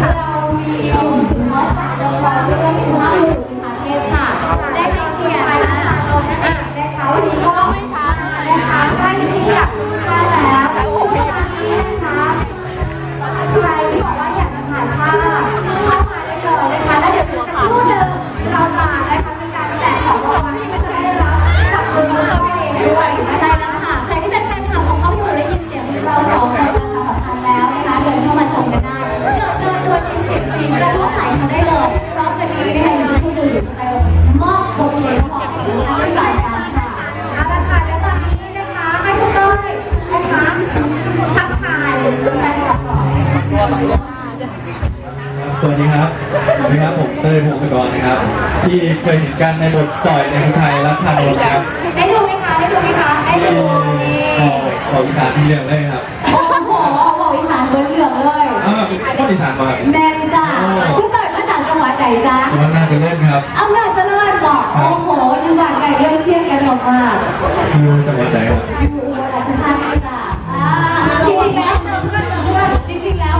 เรามีองค์หลงพ่อสายลงวามเพื่อให้ถึงห้าหมื่นค่ะเทพค่ะ ได้ให้เกียรติ ที่เคยเห็นกันในบทจ่อยในผู้ชายรัชชานนท์ครับได้ดูไหมคะได้ดูไหมคะได้ที่ดูขอขออีสานที่เรื่องเลยครับโอ้โหบอกอีสานเหลืองๆเลยอ้าวเป็นคนอีสานมาครับแมนจ้าคุณเติร์ดมาจากจังหวัดไหนจ๊ะจังหวัดน่าจะเล่นครับอำนาจเจริญบอกโอ้โหอยู่บ้านไก่เรื่องเที่ยงกันออกมาอยู่จังหวัดไหนครับอยู่อุบลราชธานีจ้ะอ่าจริงๆแล้วจริงๆแล้ว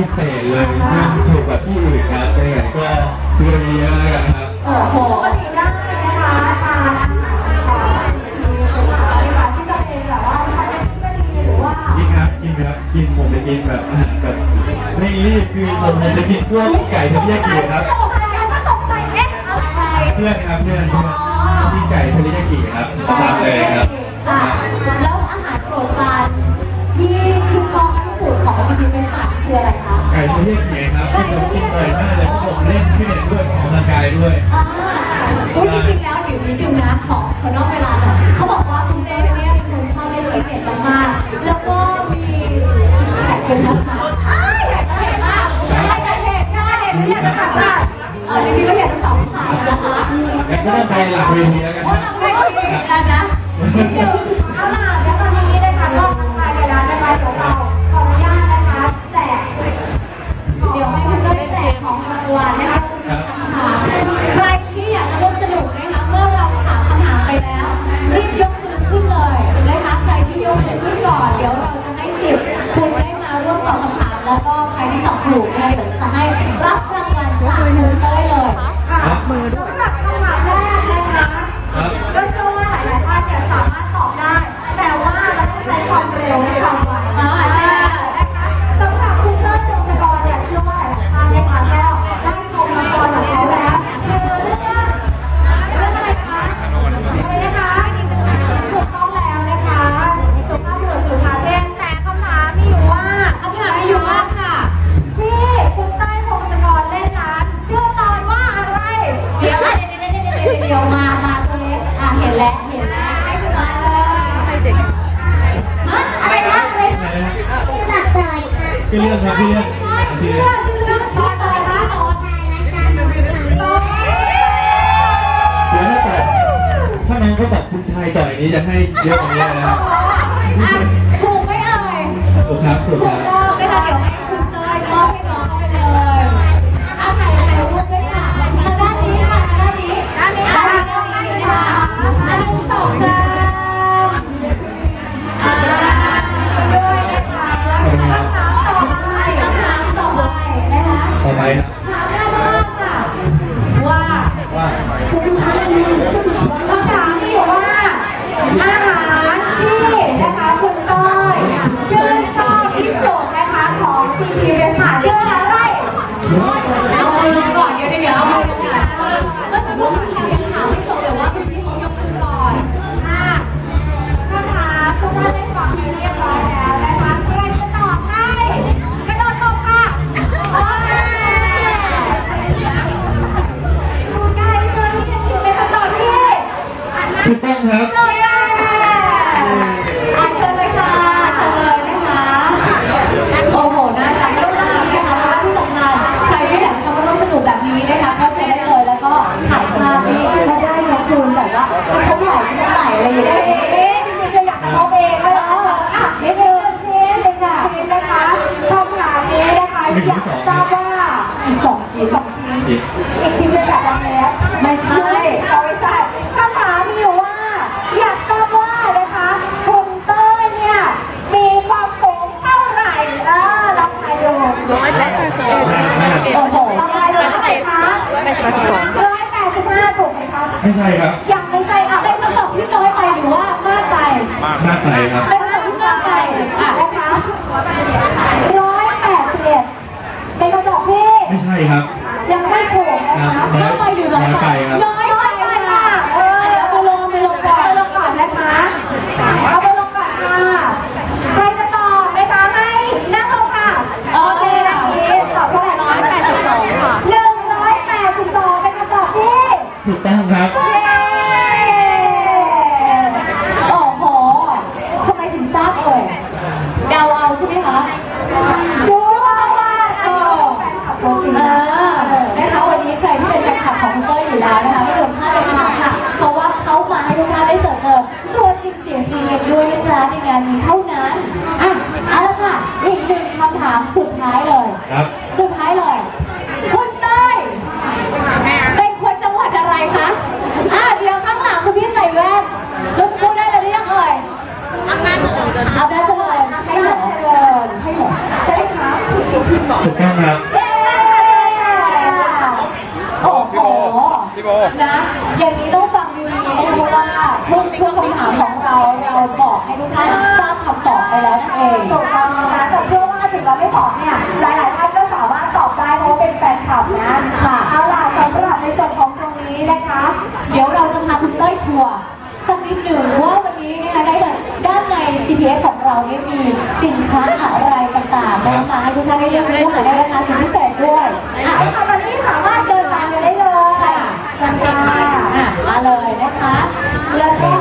พิเศษเลยซึ่งถูกกว่าที่อื่นครับยังไงก็ซื้อกันเยอะๆแล้วกันครับโอ้โหปกติได้นะคะทานอาหารของที่จะเป็นแบบว่าทานได้ที่ไม่ดีหรือว่ากินครับกินครับกินผมจะกินแบบอาหารแบบไม่รีบคือผมจะกินพวกไก่ทะเลยากิครับตกใจก็ตกใจเอ๊ะอะไรเพื่อนครับเพื่อนเพื่อนที่ไก่ทะเลยากิครับประจำเลยครับ กิครับที่ผมกินบ่อยมากเลยเพราะผมเล่นขึ้นเล่นด้วยออกกำลังกายด้วยอ่าอุ้ยจริงๆแล้วเดี๋ยวนี้ดูนะของคนนอกเวลาหน่อยเขาบอกว่าคุณเต้เนี่ยเป็นคนชอบเล่นฟิตเนสมากๆแล้วก็มีแขกเป็นนักข่าวใช่อยากจะเห็นมากอยากจะเห็นหน้าเด็กไม่อยากจะถามว่าเออจริงๆแล้วอยากจะสอบถามนะคะงั้นก็ต้องไปหลังเวทีแล้วกันว่านะทำได้ดีกันนะนิดนึงเอาล่ะ ของรางวัลนะคะใครที่อยากจะร่วมสนุกนะคะเมื่อเราถามคำถามไปแล้วรีบยกมือขึ้นเลยนะคะใครที่ยกมือขึ้นก่อน เดี๋ยวเราจะให้สิทธิ์คุณได้มาร่วมตอบคำถามแล้วก็ใครที่ตอบถูก ถ้าน้องเขาตอบคุณชายต่อยนี้จะให้เยอะกว่านี้นะครับอะถูกไหมเอ่ยถูกครับถูถูกกคต้รัอบ ทราบว่าอีกสองชิ้นสองชิ้นอีกชิ้นจะจัดแล้วไม่ใช่ ด้วยนะจ๊ะในงานนี้เท่านั้น อะเอาละค่ะ อีกหนึ่งคำถามสุดท้ายเลย ต้ยทัวร์สักนิดหนึ่งว่าวันนี้นะคะได้เลยด้านใน CPF ของเราเนี่ยมีสินค้าอะไรต่างๆนะคะมาให้ทุกท่านได้เลือกซื้อหาได้ราคาสุดพิเศษด้วยอะอะตอนนี้สามารถเดินทางกันได้เลยค่ะเชิญเชิญค่ะอะมาเลยนะคะ แล้วก็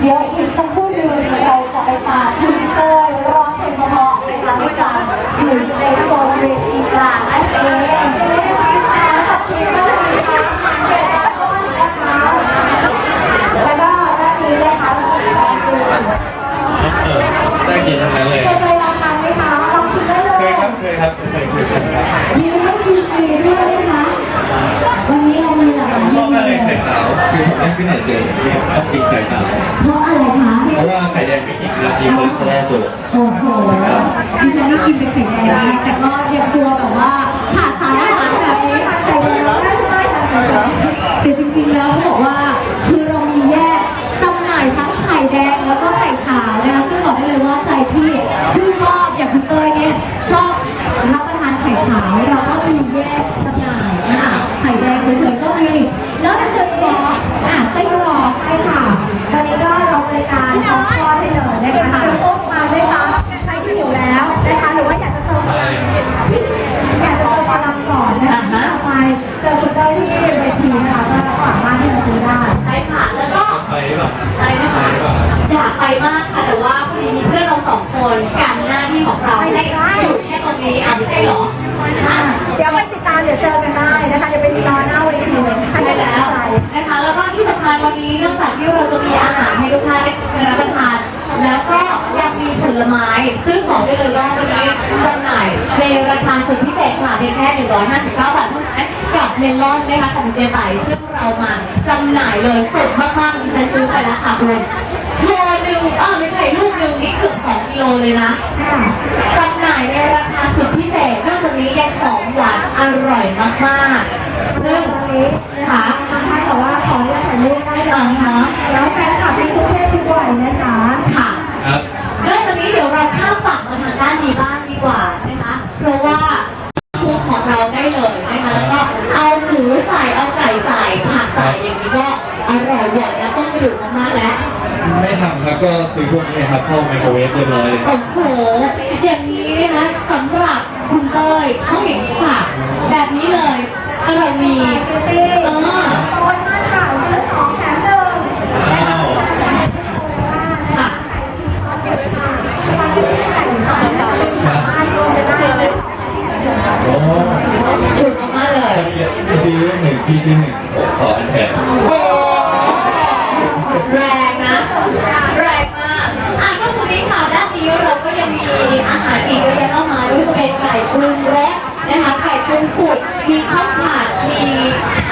เดี๋ยวอีกสักครู่หนึ่งเราจะไปฟังคุณเต้ยร้องเพลงเพราะๆนะคะด้วยกันอยู่ในโซนเวทีกลางนั่นเอ แล้วมีคอเลสเตอรอลสูงโอ้โหดิฉันนี่กินเป็นไข่แดงแต่ก็ยังกลัวแบบว่าขาดสารอาหารแบบนี้แดงได้ใช่ค่ะแต่จริงๆแล้วเขาบอกว่าคือเรามีแยกจำหน่ายทั้งไข่แดงแล้วก็ไข่ขาวนะคะซึ่งบอกได้เลยว่าใครที่ชื่นชอบอย่างคุณเตยเนี่ยชอบรับประทานไข่ขาวเราก็มีแยกจำหน่าย มากค่ะ แต่ว่าพอดีมีเพื่อนเราสองคนกันหน้าที่ของเราไปไหนได้อยู่แค่ตรงนี้อะไม่ใช่เหรออะ เดี๋ยวไปติดตามเดี๋ยวเจอกันได้นะคะเดี๋ยวไปรอหน้าเวทีเลยใครใช่ได้แล้วใจนะคะแล้วก็ที่สำคัญวันนี้นอกจากที่เราจะมีอาหารให้ทุกท่านได้รับประทาน แล้วก็ยังมีผลไม้ซึ่งบอกได้เลยว่าวันนี้จำหน่ายในราคาสุดพิเศษค่ะเพียงแค่ 159 บาทเท่านั้นกับเมลอนนะคะของเจไตซึ่งเรามาจำหน่ายเลยสดมากๆดิฉันซื้อไปแล้วค่ะคุณโลหนึ่ งอ้าวไม่ใช่ลูกหนึ่งนี่เกือบ2กิโลเลยนะค่ะจำหน่ายในราคาสุดพิเศษ นอกจากนี้ยังของหวานอร่อยมากๆซึ่งตรงนี้นะคะค่ะทางให้แต่ว่าขออนุญาตถ่ายรูปได้เลยนะคะแล้วแฟน อย่างนี้ก็อร่อยหวานและต้นกระดูกมากๆแล้ว ไม่ทำครับก็ซื้อพวกนี้ครับเข้าไมโครเวฟเรียบร้อยเลยโอ้โห อย่างนี้นะคะสำหรับคุณเต้ยต้องอย่างนี้ค่ะ แบบนี้เลยเรามีบิวตี้เออโปรโมชั่นค่ะซื้อสองแถมหนึ่งว้าวค่ะโอ้ จุดมากๆเลยพี่ซื้อหนึ่งพี่ซื้อหนึ่งขออันแถม โอ้แรงนะ แรงมาก อะนอกจากนี้ค่ะด้านนี้เราก็ยังมีอาหารอีกเยอะแยะมากมายไม่ว่าจะเป็นไก่ปรุงรสนะคะไก่ปรุงสุกมีข้าวผัดมี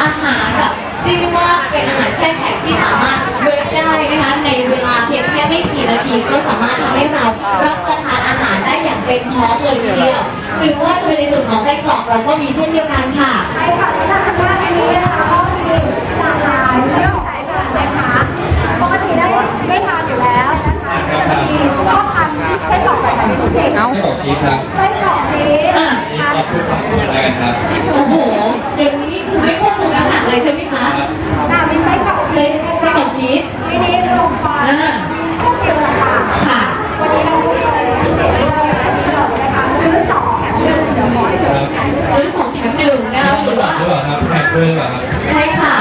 อาหารแบบเรียกได้ว่าเป็นอาหารแช่แข็งที่สามารถเวฟได้นะคะในเวลาเพียงแค่ไม่กี่ นาทีก็สามารถทำให้เรารับประทานอาหารได้อย่างเต็มท้องเลยทีเดียว หรือว่าจะเป็นในส่วนของไส้กรอกเราก็มีเช่นเดียวกันค่ะใช่ค่ะที่ทางด้านนี้นะคะก็มีหลากหลายเรื่องสายพันธุ์นะคะปกติได้ได้ทานอยู่แล้วนะคะจะมีข้าวพันธุ์ไส้กรอกแบบไหนพิเศษไส้กรอกชีสครับไส้กรอกชีสอะนี่ขอบคุณขอบคุณอะไรกันครับโอ้โหอย่างนี้นี่คือไม่ควบคุมน้ำหนักเลยใช่ไหมคะครับอะมีไส้กรอกไส้ไส้กรอกชีสมินิลงฟันอ่าพวก หรือเปล่าหรือเปล่าครับแพงด้วยหรือเปล่าครับใช่ค่ะ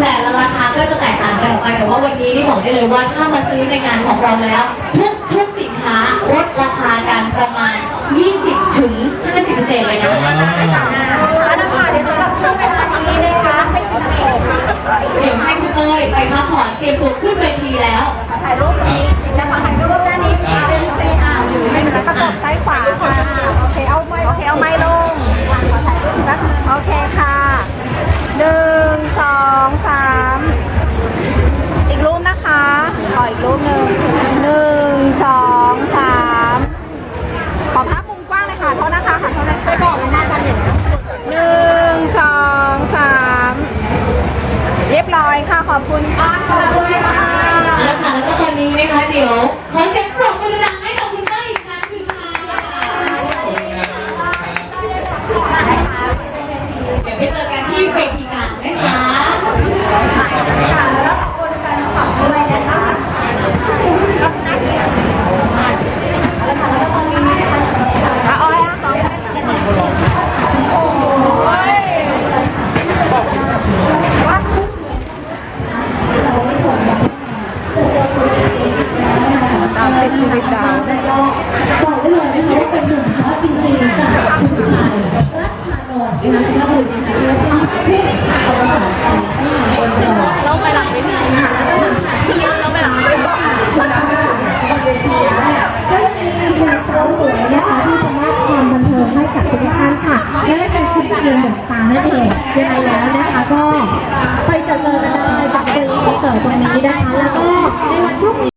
แต่ละราคาก็จะแตกต่างกันออกไป แต่ว่าวันนี้นี่บอกได้เลยว่าถ้ามาซื้อในงานของเราแล้ว ทุกทุกสินค้าลดราคากันประมาณ 20 ถึง 50%เลยนะอ่าอันนั้นค่ะเดี๋ยวสำหรับช่วงเวลานี้นะคะให้คุณผู้ชมเดี๋ยวให้คุณเต้ยไปพักผ่อนเตรียมตัวขึ้นเวทีแล้ว ถ่ายรูปนี้จะมาถ่ายรูปด้านนี้เป็นเซอาอยู่ให้มันกระจกซ้ายขวาค่ะโอเคเอาไม้โอเคเอาไม้ลง มาสุภาพบุรุษนะคะที่ว่าพูดเอาภาษาไทยเราไปหลังเวทีค่ะที่เราไปหลังเวทีค่ะก็ยังมีอีกหนึ่งสาวสวยนะคะที่จะมอบความบันเทิงให้กับทุกท่านค่ะนั่นก็คือคุณเพียงเดอะสตาร์นั่นเองยังไงแล้วนะคะก็ไปเจอเจอกันได้กับเจอคอนเสิร์ตตรงนี้นะคะแล้วก็ในวันพรุ่งนี้